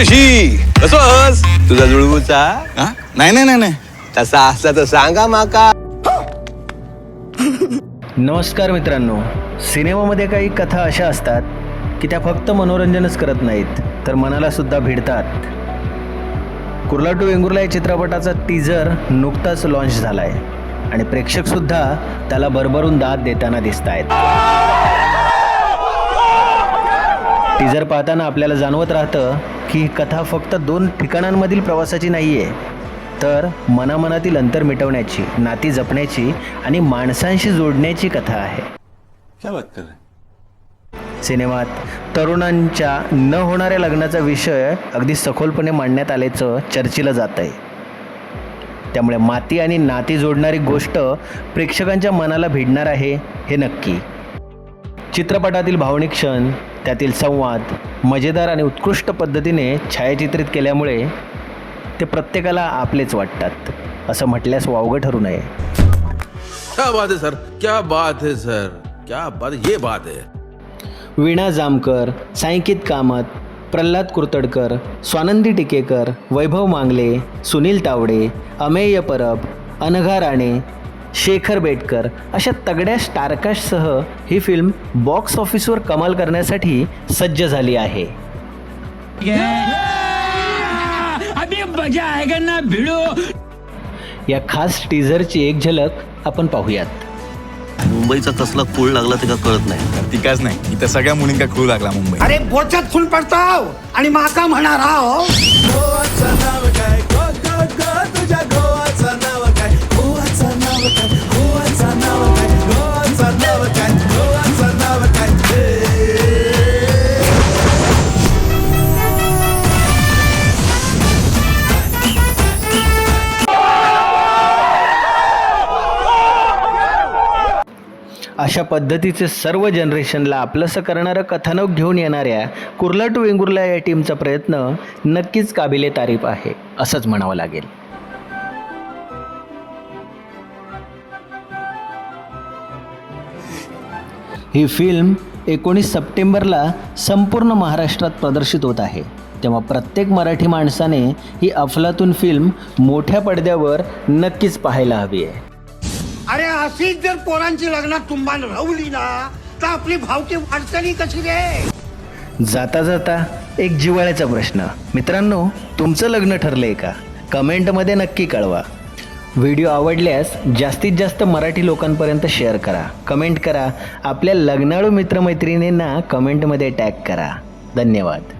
जोशी कसोस तुझा जुळवूचा? हा? नाही नाही नाही नाही. तसा असला तर सांगा माका. नमस्कार मित्रांनो. सिनेमामध्ये काही कथा अशा असतात की त्या फक्त मनोरंजनच करत नाहीत तर मनाला सुद्धा भिडतात. कुर्ला टू वेंगुर्ला या चित्रपटाचा टीझर नुकताच लॉन्च झाला आहे आणि प्रेक्षकसुद्धा त्याला भरभरून दाद देताना दिसत आहेत टीझर पाहताना आपल्याला जाणवत राहतं की ही कथा फक्त दोन ठिकाणांमधील प्रवासाची नाही आहे तर मनामनातील अंतर मिटवण्याची नाती जपण्याची आणि माणसांशी जोडण्याची कथा आहे. क्या बात कर रहे सिनेमात तरुणांच्या न होणाऱ्या लग्नाचा विषय अगदी सखोलपणे मांडण्यात आल्याचं चर्चेलं जात आहे त्यामुळे माती आणि नाती जोडणारी गोष्ट प्रेक्षकांच्या मनाला भिडणार आहे हे नक्की. चित्रपटातील भावनिक क्षण त्यातील संवाद मजेदार आणि उत्कृष्ट पद्धतीने छायाचित्रित केल्यामुळे ते प्रत्येकाला आपलेच वाटतात. असं म्हटल्यास वावगं ठरू नये. क्या बात है सर. क्या बात है सर. क्या बात ये बात है. वीणा जामकर सायंकित कामत प्रल्हाद कुर्तडकर स्वानंदी टिकेकर वैभव मांगले सुनील तावडे अमेय परब अनघा राणे शेखर बेटकर अशा तगड्या स्टारकास्टसह ही फिल्म बॉक्स ऑफिसवर कमाल करण्यासाठी सज्ज झाली आहे. अभी मजा आएगा ना भिड़ो। या खास टीझरची एक झलक आपण पाहूयात. मुंबईचा कसला खूळ लागला ते का कळत नाही? तिकाच नाही. इथं सगळ्या मुलींका खूळ लागला मुंबई अरे बोचत फुल पडताव आणि माका म्हणा राव अशा पद्धतीचे सर्व जनरेशनला आपलंसं करणारं कथानक घेऊन येणाऱ्या कुर्ला टू वेंगुर्ला या टीमचा प्रयत्न नक्कीच काबिले तारीफ आहे असंच म्हणावं लागेल. ही फिल्म एकोणीस सप्टेंबरला संपूर्ण महाराष्ट्रात प्रदर्शित होत आहे. तेव्हा प्रत्येक मराठी माणसाने ही अफलातून फिल्म मोठ्या पडद्यावर नक्कीच पाहायला हवी आहे. अशीच जर पोरांची लग्नात तुम्हाला रवली ना तर आपली भावकी अडचणी कशी रे? जाता जाता एक जिव्हाळ्याचा प्रश्न. मित्रांनो तुमचं लग्न ठरलंय का? कमेंटमध्ये नक्की कळवा. व्हिडिओ आवडल्यास जास्तीत जास्त मराठी लोकांपर्यंत शेअर करा. कमेंट करा. आपल्या लग्नाळू मित्रमैत्रिणींना कमेंटमध्ये टॅग करा. धन्यवाद.